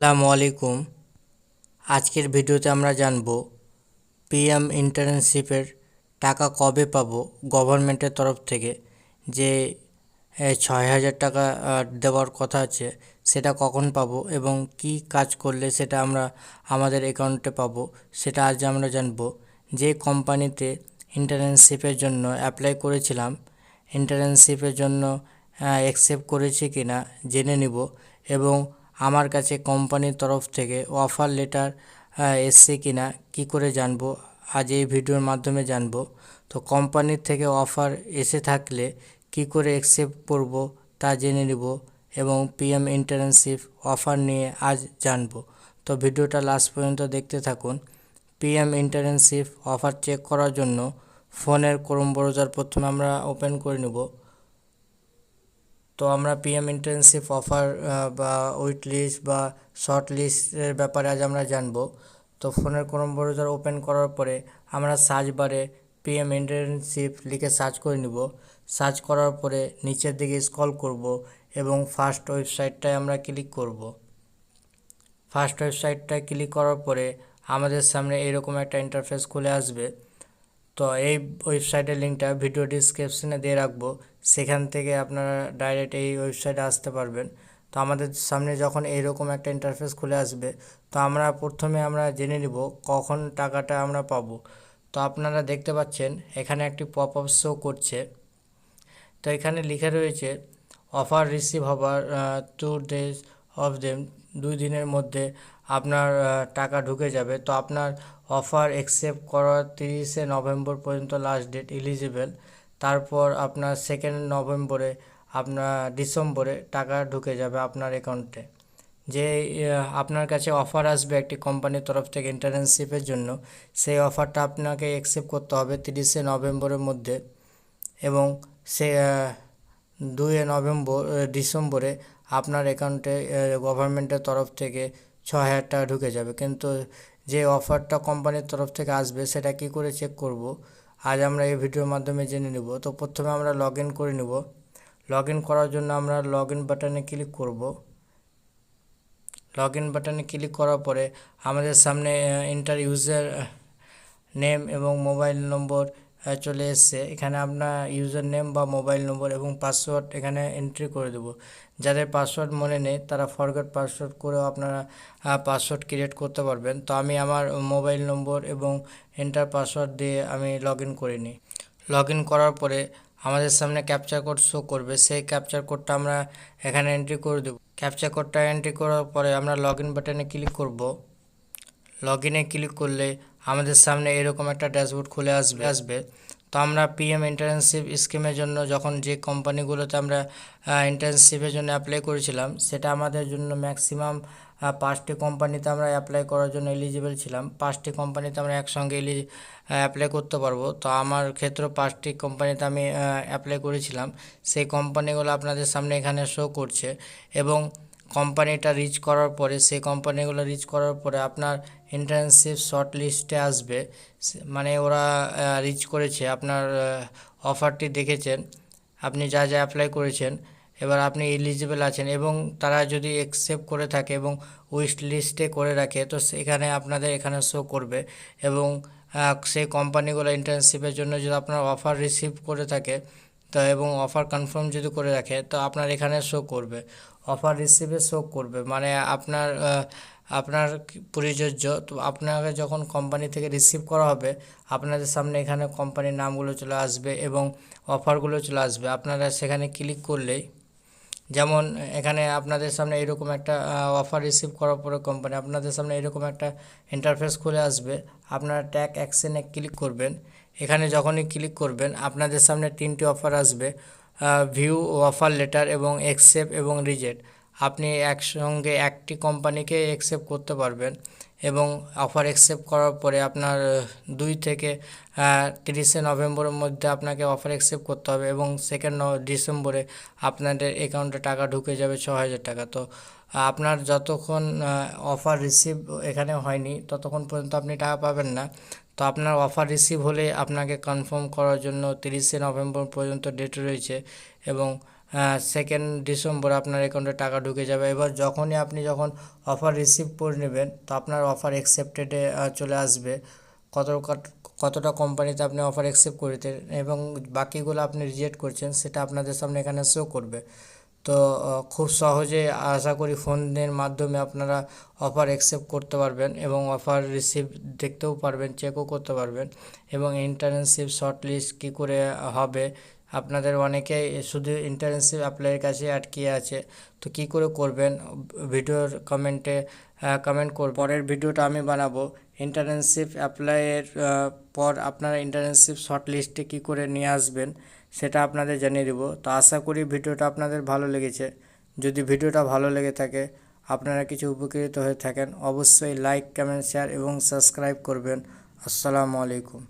আসসালামু আলাইকুম। আজকের ভিডিওতে আমরা জানব, পিএম ইন্টার্নশিপের টাকা কবে পাব গভর্নমেন্টের তরফ থেকে? যে ছয় হাজার টাকা দেওয়ার কথা আছে, সেটা কখন পাব এবং কি কাজ করলে সেটা আমরা আমাদের অ্যাকাউন্টে পাবো, সেটা আজ আমরা জানব। যে কোম্পানিতে ইন্টার্নশিপের জন্য অ্যাপ্লাই করেছিলাম, ইন্টার্নশিপের জন্য অ্যাকসেপ্ট করেছে কি না জেনে নিব এবং আমার কাছে কোম্পানির তরফ থেকে অফার লেটার এসছে কি না কী করে জানব? আজ এই ভিডিওর মাধ্যমে জানব। তো কোম্পানির থেকে অফার এসে থাকলে কি করে অ্যাকসেপ্ট করব তা জেনে নিব এবং পিএম ইন্টার্নশিপ অফার নিয়ে আজ জানব। তো ভিডিওটা লাস্ট পর্যন্ত দেখতে থাকুন। পিএম ইন্টার্নশিপ অফার চেক করার জন্য ফোনের ক্রোম ব্রাউজার প্রথমে আমরা ওপেন করে নেব। তো আমরা পিএম ইন্টার্নশিপ অফার বা উইট লিস্ট বা শর্ট লিস্টের ব্যাপারে আজ আমরা জানব। তো ফোনের ক্রোম ব্রাউজার ওপেন করার পরে আমরা সার্চ বারে পিএম ইন্টার্নশিপ লিখে সার্চ করে নিব। সার্চ করার পরে নিচের দিকে স্ক্রল করব এবং ফার্স্ট ওয়েবসাইটটায় আমরা ক্লিক করব। ফার্স্ট ওয়েবসাইটটায় ক্লিক করার পরে আমাদের সামনে এরকম একটা ইন্টারফেস খুলে আসবে। তো এই ওয়েবসাইটের লিঙ্কটা ভিডিও ডিসক্রিপশনে দিয়ে রাখব। সেখান থেকে আপনারা ডাইরেক্ট এই ওয়েবসাইটে আসতে পারবেন। তো আমাদের সামনে যখন এইরকম একটা ইন্টারফেস খুলে আসবে, তো আমরা প্রথমে আমরা জেনে নিব কখন টাকাটা আমরা পাবো। তো আপনারা দেখতে পাচ্ছেন এখানে একটি পপ আপ শো করছে। তো এখানে লিখে রয়েছে অফার রিসিভ হবার টু ডেজ অফ দেম দুই দিনের মধ্যে আপনার টাকা ঢুকে যাবে। তো আপনার অফার অ্যাকসেপ্ট করার তিরিশে নভেম্বর পর্যন্ত লাস্ট ডেট এলিজিবল তারপর আপনার সেকেন্ড নভেম্বরে আপনার ডিসেম্বরে টাকা ঢুকে যাবে আপনার অ্যাকাউন্টে যে আপনার কাছে অফার আসবে একটি কোম্পানির তরফ থেকে ইন্টার্নশিপের জন্য, সেই অফারটা আপনাকে অ্যাকসেপ্ট করতে হবে তিরিশে নভেম্বরের মধ্যে এবং সে দুই নভেম্বর ডিসেম্বরে আপনার অ্যাকাউন্টে গভর্নমেন্টের তরফ থেকে ছ হাজার টাকা ঢুকে যাবে। কিন্তু যে অফারটা কোম্পানির তরফ থেকে আসবে, সেটা কি করে চেক করব? আজ আমরা এই ভিডিওর মাধ্যমে জেনে নেব। তো প্রথমে আমরা লগ ইন করে নেব। লগ ইন করার জন্য আমরা লগ ইন বাটনে ক্লিক করব। লগ ইন বাটনে ক্লিক করার পরে আমাদের সামনে ইন্টার ইউজার নেম এবং মোবাইল নম্বর চলে এসছে। এখানে আপনার ইউজার নেম বা মোবাইল নম্বর এবং পাসওয়ার্ড এখানে এন্ট্রি করে দেবো। যাদের পাসওয়ার্ড মনে নেই, তারা ফরগেট পাসওয়ার্ড করেও আপনারা পাসওয়ার্ড ক্রিয়েট করতে পারবেন। তো আমি আমার মোবাইল নম্বর এবং এন্টার পাসওয়ার্ড দিয়ে আমি লগ ইন করে নিই। লগ ইন করার পরে আমাদের সামনে ক্যাপচার কোড শো করবে। সেই ক্যাপচার কোডটা আমরা এখানে এন্ট্রি করে দেবো। ক্যাপচার কোডটা এন্ট্রি করার পরে আমরা লগ ইন বাটনে ক্লিক করব। লগ ইনে ক্লিক করলে আমাদের সামনে এরকম একটা ড্যাশবোর্ড খুলে আসবে আসবে। তো আমরা পিএম ইন্টার্নশিপ স্কিমের জন্য যখন যে কোম্পানিগুলোতে আমরা ইন্টার্নশিপের জন্য অ্যাপ্লাই করেছিলাম, সেটা আমাদের জন্য ম্যাক্সিমাম পাঁচটি কোম্পানিতে আমরা অ্যাপ্লাই করার জন্য এলিজিবল ছিলাম। পাঁচটি কোম্পানিতে আমরা একসঙ্গে এলি অ্যাপ্লাই করতে পারব। তো আমার ক্ষেত্রে পাঁচটি কোম্পানিতে আমি অ্যাপ্লাই করেছিলাম। সেই কোম্পানিগুলো আপনাদের সামনে এখানে শো করছে এবং কোম্পানিটা রিচ করার পরে, সেই কোম্পানিগুলো রিচ করার পরে আপনার ইন্টার্নশিপ শর্ট লিস্টে আসবে মানে ওরা রিচ করেছে, আপনার অফারটি দেখেছেন, আপনি যা যা অ্যাপ্লাই করেছেন, এবার আপনি এলিজিবল আছেন এবং তারা যদি অ্যাকসেপ্ট করে থাকে এবং উইশ লিস্টে করে রাখে, তো সেখানে আপনাদের এখানে শো করবে এবং সেই কোম্পানিগুলো ইন্টার্নশিপের জন্য যদি আপনার অফার রিসিভ করে থাকে, তো এবং অফার কনফার্ম যদি করে রাখে, তো আপনার এখানে শো করবে। অফার রিসিভে শো করবে। মানে আপনার আপনার প্রযোজ্য তো আপনাকে যখন কোম্পানি থেকে রিসিভ করা হবে, আপনাদের সামনে এখানে কোম্পানির নামগুলো চলে আসবে এবং অফারগুলো চলে আসবে। আপনারা সেখানে ক্লিক করলেই, যেমন এখানে আপনাদের সামনে এরকম একটা অফার রিসিভ করার পরে কোম্পানি আপনাদের সামনে এরকম একটা ইন্টারফেস খুলে আসবে। আপনারা ট্যাগ অ্যাকশনে ক্লিক করবেন। এখানে যখনই ক্লিক করবেন, আপনাদের সামনে তিনটি অফার আসবে। ভিউ অফার লেটার এবং অ্যাকসেপ্ট এবং রিজেক্ট আপনি একসঙ্গে একটি কোম্পানিকে অ্যাকসেপ্ট করতে পারবেন এবং অফার অ্যাকসেপ্ট করার পরে আপনার দুই থেকে তিরিশে নভেম্বরের মধ্যে আপনাকে অফার অ্যাকসেপ্ট করতে হবে এবং সেকেন্ড ডিসেম্বরে আপনাদের অ্যাকাউন্টে টাকা ঢুকে যাবে ছ হাজার টাকা। তো, আপনার যতক্ষণ অফার রিসিভ এখানে হয়নি, ততক্ষণ পর্যন্ত আপনি টাকা পাবেন না। তো আপনার অফার রিসিভ হলে আপনাকে কনফার্ম করার জন্য তিরিশে নভেম্বর পর্যন্ত ডেট রয়েছে এবং সেকেন্ড ডিসেম্বর আপনার অ্যাকাউন্টে টাকা ঢুকে যাবে। এবার যখনই আপনি যখন অফার রিসিভ করে নেবেন, তো আপনার অফার অ্যাকসেপ্টেডে চলে আসবে। কত কতটা কোম্পানিতে আপনি অফার অ্যাকসেপ্ট করেছেন এবং বাকিগুলো আপনি রিজেক্ট করছেন, সেটা আপনাদের সামনে এখানে শো করবে। তো খুব সহজে আশা করি ফোনের মাধ্যমে আপনারা অফার অ্যাকসেপ্ট করতে পারবেন এবং অফার রিসিভ দেখতেও পারবেন চেকও করতে পারবেন এবং ইন্টার্নশিপ শর্ট লিস্ট কী করে হবে, আপনাদের অনেকেই শুধু ইন্টার্নশিপ অ্যাপ্লাইয়ের কাছে আটকে আছে, তো কী করে করবেন, ভিডিওর কমেন্টে কমেন্ট কর পরের ভিডিওটা আমি বানাবো ইন্টার্নশিপ অ্যাপ্লাইয়ের পর আপনারা ইন্টার্নশিপ শর্ট লিস্টে কী করে নিয়ে আসবেন সেটা আপনাদের জানিয়ে দেবো। তো আশা করি ভিডিওটা আপনাদের ভালো লেগেছে। যদি ভিডিওটা ভালো লেগে থাকে, আপনারা কিছু উপকৃত হয়ে থাকেন, অবশ্যই লাইক কমেন্ট শেয়ার এবং সাবস্ক্রাইব করবেন। আসসালামু আলাইকুম।